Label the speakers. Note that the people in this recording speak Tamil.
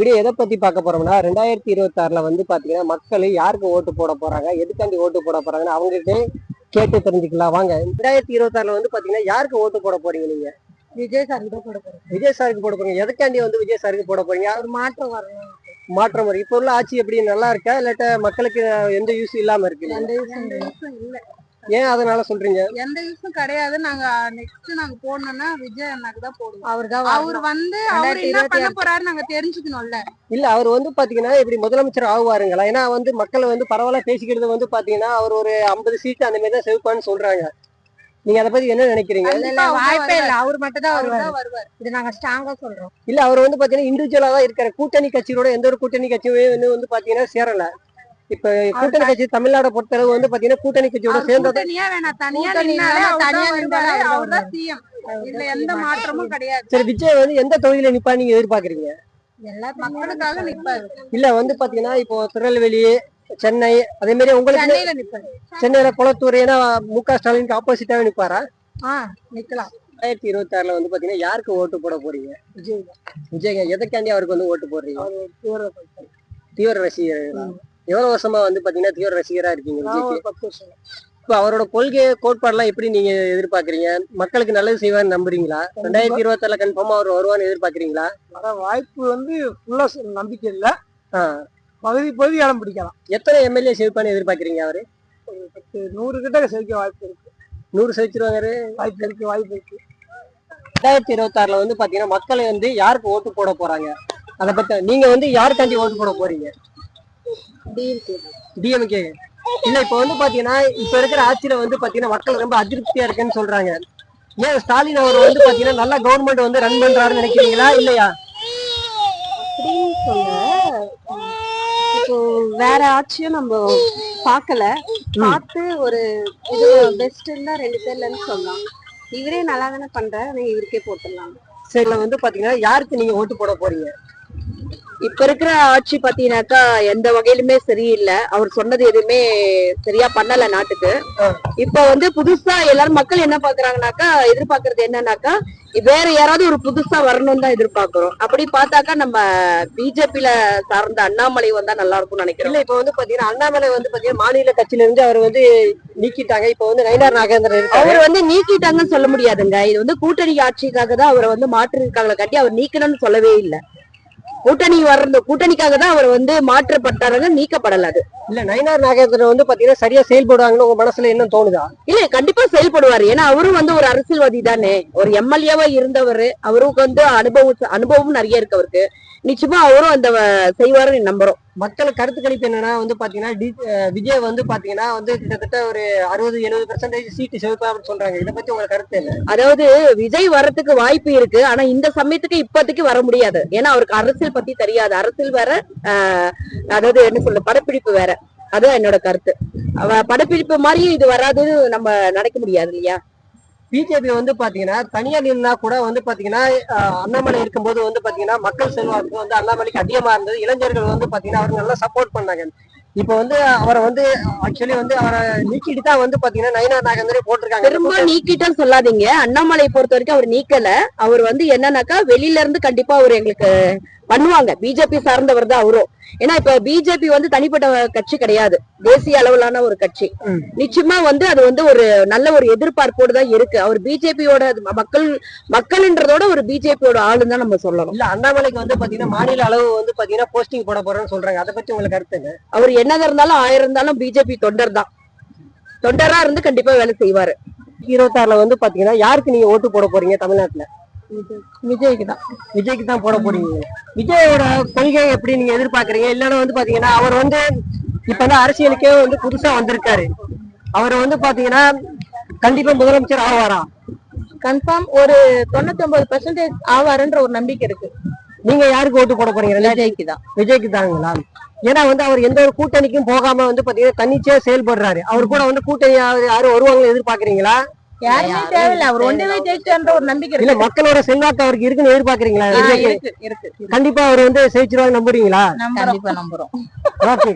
Speaker 1: வீடியோ எதை பத்தி பார்க்க போறோம்னா ரெண்டாயிரத்தி இருபத்தி ஆறுல வந்து பாத்தீங்கன்னா மக்கள் யாருக்கு ஓட்டு போட போறாங்க எதுக்காண்டி ஓட்டு போட போறாங்கன்னு அவங்ககிட்ட கேட்டு தெரிஞ்சுக்கலாம். வாங்க. ரெண்டாயிரத்தி இருபத்தி ஆறுல வந்து பாத்தீங்கன்னா யாருக்கு ஓட்டு போட போறீங்க நீங்க?
Speaker 2: விஜய் சார் தான் போட போறோம்.
Speaker 1: விஜய் சாருக்கு போட போறீங்க. எதுக்காண்டி வந்து விஜய் சாருக்கு போட போறீங்க?
Speaker 2: ஒரு மாற்றம் வரணும்.
Speaker 1: மாற்றம் வரும் இப்போ உள்ள ஆட்சி எப்படி நல்லா இருக்கா? இல்லாட்ட மக்களுக்கு எந்த யூஸ் இல்லாம இருக்கு?
Speaker 2: எந்த
Speaker 1: ஏன் அதனால சொல்றீங்க?
Speaker 3: எந்த யூஸும் கிடையாது. நாங்க நெக்ஸ்ட் நாங்க போடணும்னா விஜய் அண்ணாக்கு தான் போடுவோம்
Speaker 2: அவர் தான்
Speaker 3: அவர் வந்து அவர் என்ன பண்ண போறாரு நாங்க தெரிஞ்சுக்கணும்ல.
Speaker 1: இல்ல அவர் வந்து பாத்தீங்கன்னா இப்படி முதலமைச்சர் ஆகுவாருங்களா? ஏன்னா வந்து மக்கள் வந்து பரவாயில்ல பேசிக்கிறது வந்து பாத்தீங்கன்னா அவர் ஒரு ஐம்பது சீட் அந்த மாதிரி தான் செவுப்பான்னு சொல்றாங்க. நீங்க அதை பத்தி என்ன நினைக்கிறீங்க?
Speaker 2: வாய்ப்பே இல்ல. அவர் மட்டும் தான்
Speaker 3: அவர்
Speaker 2: வருவாரு.
Speaker 3: தான் வருவார்.
Speaker 2: இது நாங்க ஸ்ட்ராங்கா சொல்றோம்.
Speaker 1: இல்ல அவர் வந்து பாத்தீங்கன்னா இண்டிவிஜுவலா தான் இருக்காரு. கூட்டணி கட்சியோட எந்த ஒரு கூட்டணி கட்சியுமே வந்து பாத்தீங்கன்னா சேரல. இப்ப கூட்டணி கட்சி தமிழ்நாட பொறுத்தளவு வந்து பாத்தீங்கன்னா கூட்டணி கட்சியோட சேர்ந்தது.
Speaker 3: இதுல எந்த மாற்றமும் கிடையாது.
Speaker 1: சரி விஜய் வந்து எந்த தொகுதியில நிப்பா நீங்க எதிர்பார்க்கறீங்க?
Speaker 2: எல்லாத்துக்குமே
Speaker 3: மக்களுக்காக நிப்பாரு.
Speaker 1: இல்ல வந்து பாத்தீங்கன்னா இப்போ திருநெல்வேலி சென்னை அதே மாதிரி உங்களுக்கு
Speaker 2: சென்னையில
Speaker 1: குளத்தூர் ஏன்னா மு க ஸ்டாலினுக்கு ஆப்போசிட்டாவே நிப்பாரா?
Speaker 2: ஆ நிக்கலாம்.
Speaker 1: ரெண்டாயிரத்தி இருபத்தி ஆறுல வந்து பாத்தீங்கன்னா யாருக்கு ஓட்டு போட போறீங்க?
Speaker 2: விஜய்
Speaker 1: விஜய்ங்க எதுக்காண்டி அவருக்கு வந்து ஓட்டு போடுறீங்க?
Speaker 2: தீவிர
Speaker 1: தீவிர ரசிகர்களா? எவ்வளவு வருஷமா வந்து பாத்தீங்கன்னா தீவிர ரசிகரா இருக்கீங்க விஜய்க்கு? இப்ப அவரோட கொள்கை கோட்பாடுலாம் எப்படி நீங்க எதிர்பார்க்கறீங்க? மக்களுக்கு நல்லது செய்வார்னு நம்புறீங்களா? ரெண்டாயிரத்தி இருபத்தி ஆறுல கன்ஃபார்மா அவர் வருவான்னு எதிர்பார்க்கறீங்களா?
Speaker 4: வர வாய்ப்பு வந்து ஃபுல்லா நம்பிக்கை இல்ல. பகுதி பகுதி இடம் பிடிக்கலாம்.
Speaker 1: எத்தனை எம்எல்ஏ செய்வான்னு எதிர்பார்க்கறீங்க அவரு?
Speaker 4: பத்து நூறு கிட்ட செவிக்க வாய்ப்பு இருக்கு.
Speaker 1: நூறு சகிச்சிருவாங்க
Speaker 4: வாய்ப்பு இருக்கு வாய்ப்பு இருக்கு.
Speaker 1: ரெண்டாயிரத்தி இருபத்தி ஆறுல வந்து பாத்தீங்கன்னா மக்களை வந்து யாருக்கு ஓட்டு போட போறாங்க? அதை பத்தி நீங்க வந்து யாருக்காண்டி ஓட்டு போட போறீங்க? டிஎம்கே இல்ல இப்ப வந்து பாத்தீங்கன்னா இப்ப இருக்கிற ஆட்சியில வந்து பாத்தீங்கன்னா மக்கள் ரொம்ப அதிருப்தியா இருக்குன்னு சொல்றாங்க. ஏன் ஸ்டாலின் அவர் வந்து பாத்தீங்கன்னா நல்ல கவர்மெண்ட் வந்து ரன் பண்றாருன்னு நினைக்கிறீங்களா இல்லையா?
Speaker 5: அப்படின்னு சொல்ல இப்போ வேற ஆட்சியும் நம்ம பார்க்கல. பார்த்து ஒரு இது பெஸ்ட்னா ரெண்டு பேர்லன்னு சொல்லலாம். இவரே நல்லா தானே பண்றாரு இவருக்கே போட்டுடலாம்.
Speaker 1: சரி வந்து பாத்தீங்கன்னா யாருக்கு நீங்க ஓட்டு போட போறீங்க?
Speaker 5: இப்ப இருக்கிற ஆட்சி பாத்தீங்கன்னாக்கா எந்த வகையிலுமே சரியில்லை. அவர் சொன்னது எதுவுமே சரியா பண்ணல நாட்டுக்கு. இப்ப வந்து புதுசா எல்லாரும் மக்கள் என்ன பாக்குறாங்கனாக்கா எதிர்பார்க்கறது என்னன்னாக்கா வேற யாராவது ஒரு புதுசா வரணும் தான் எதிர்பார்க்கிறோம். அப்படி பார்த்தாக்கா நம்ம பிஜேபில சார்ந்த அண்ணாமலை வந்தா நல்லா இருக்கும்னு நினைக்கிறோம்.
Speaker 1: இல்ல இப்ப வந்து பாத்தீங்கன்னா அண்ணாமலை வந்து பாத்தீங்கன்னா மாநில கட்சியில இருந்து அவர் வந்து நீக்கிட்டாங்க. இப்ப வந்து நயினார் நாகேந்திரன்
Speaker 5: அவர் வந்து நீக்கிட்டாங்கன்னு சொல்ல முடியாதுங்க. இது வந்து கூட்டணி ஆட்சிக்காக தான் அவரை வந்து மாற்றிருக்காங்களே கட்டி அவர் நீக்கணும்னு சொல்லவே இல்லை. கூட்டணி வர்ற கூட்டணிக்காக தான் அவர் வந்து மாற்றப்பட்டாருங்க நீக்கப்படல அது.
Speaker 1: இல்ல நயினார் நாகேந்திரன் வந்து பாத்தீங்கன்னா சரியா செயல்படுவாங்கன்னு உங்க மனசுல என்ன தோணுதா?
Speaker 5: இல்ல கண்டிப்பா செயல்படுவாரு. ஏன்னா அவரும் வந்து ஒரு அரசியல்வாதி தானே. ஒரு எம்எல்ஏவா இருந்தவர். அவருக்கு வந்து அனுபவம் அனுபவமும் நிறைய இருக்கு அவருக்கு. நிச்சயமா அவரும் அந்த செய்வாருன்னு நம்புறோம்.
Speaker 1: மக்கள் கருத்து கணிப்பு என்னன்னா வந்து பாத்தீங்கன்னா விஜய் வந்து பாத்தீங்கன்னா வந்து கிட்டத்தட்ட ஒரு அறுபது எழுபது பெர்சன்டேஜ் சீட்டு செலுத்தான்னு சொல்றாங்க. இதை பத்தி உங்களுக்கு கருத்து இல்ல
Speaker 5: அதாவது விஜய் வர்றதுக்கு வாய்ப்பு இருக்கு. ஆனா இந்த சமயத்துக்கு இப்போதைக்கு வர முடியாது. ஏன்னா அவருக்கு அரசியல் பத்தி தெரியாது. அரசியல் வேற ஆஹ், அதாவது என்ன சொல்ற படப்பிடிப்பு வேற. அதுதான் என்னோட கருத்து. படப்பிடிப்பு மாதிரி இது வராதுன்னு நம்ம நினைக்க முடியாது இல்லையா?
Speaker 1: பிஜேபி வந்து பாத்தீங்கன்னா தனியா நின்னா கூட வந்து பாத்தீங்கன்னா அண்ணாமலை இருக்கும்போது வந்து பாத்தீங்கன்னா மக்கள் செல்வாக்கு வந்து அண்ணாமலைக்கு அதிகமா இருந்தது. இளைஞர்கள் வந்து பாத்தீங்கன்னா அவருக்கு நல்லா சப்போர்ட் பண்ணாங்க. இப்ப வந்து அவரை வந்து ஆக்சுவலி வந்து அவரை நீக்கிட்டு தான் வந்து பாத்தீங்கன்னா நயனா நாகேந்திரே போட்டிருக்காங்க.
Speaker 5: திரும்ப நீக்கிட்டோன்னு சொல்லாதீங்க. அண்ணாமலை பொறுத்த வரைக்கும் அவர் நீக்கல. அவர் வந்து என்னன்னாக்கா வெளியில இருந்து கண்டிப்பா அவர் எங்களுக்கு பண்ணுவாங்க. பிஜேபி சார்ந்தவர் தான் அவரும். ஏன்னா இப்ப பிஜேபி வந்து தனிப்பட்ட கட்சி கிடையாது. தேசிய அளவிலான ஒரு கட்சி. நிச்சயமா வந்து அது வந்து ஒரு நல்ல ஒரு எதிர்பார்ப்போடு தான் இருக்கு. அவர் பிஜேபியோட மக்கள் மக்கள்ன்றதோட ஒரு பிஜேபியோட ஆளுன்னு தான் நம்ம சொல்லணும்.
Speaker 1: இல்ல அண்ணாமலைக்கு வந்து பாத்தீங்கன்னா மாநில அளவு வந்து பாத்தீங்கன்னா போஸ்டிங் போட போறேன்னு சொல்றாங்க. அதை பத்தி உங்களுக்கு கருத்து
Speaker 5: அவர் என்னதான் இருந்தாலும் ஆயிரம் இருந்தாலும் பிஜேபி தொண்டர் தான். தொண்டரா இருந்து கண்டிப்பா வேலை செய்வாரு.
Speaker 1: இருபத்தாறுல வந்து பாத்தீங்கன்னா யாருக்கு நீங்க ஓட்டு போட போறீங்க தமிழ்நாட்டுல?
Speaker 2: விஜய்க்கு தான்.
Speaker 1: விஜய்க்கு தான் போட போறீங்க. விஜயோட கொள்கை எப்படி நீங்க எதிர்பார்க்கறீங்க? இல்லன்னா வந்து பாத்தீங்கன்னா அவர் வந்து இப்ப வந்து அரசியலுக்கே வந்து புதுசா வந்திருக்காரு. அவர் வந்து பாத்தீங்கன்னா கண்டிப்பா முதலமைச்சர் ஆவாரா?
Speaker 2: கன்ஃபார்ம் ஒரு தொண்ணூத்தி ஒன்பது பெர்சன்டேஜ் ஆவாருன்ற ஒரு நம்பிக்கை இருக்கு.
Speaker 1: நீங்க யாருக்கு ஓட்டு போட போறீங்க?
Speaker 2: விஜய்க்கு தான்.
Speaker 1: விஜய்க்கு தாங்களா ஏன்னா வந்து அவர் எந்த ஒரு கூட்டணிக்கும் போகாம வந்து பாத்தீங்கன்னா தன்னிச்சையா செயல்படுறாரு. அவர் கூட வந்து கூட்டணி யாரு- யாரும் வருவாங்க எதிர்பார்க்கறீங்களா?
Speaker 2: யாருமே தேவையில்ல. அவர் ஒன்றே ஜெயிச்சுன்ற ஒரு நம்பிக்கை
Speaker 1: இல்ல மக்களோட செல்வாக்கு அவருக்கு இருக்குன்னு எதிர்பார்க்கறீங்களா?
Speaker 2: இருக்கு இருக்கு
Speaker 1: கண்டிப்பா அவர் வந்து ஜெயிச்சிருவாங்க நம்புறீங்களா?
Speaker 2: கண்டிப்பா நம்புறோம்.
Speaker 1: ஓகே.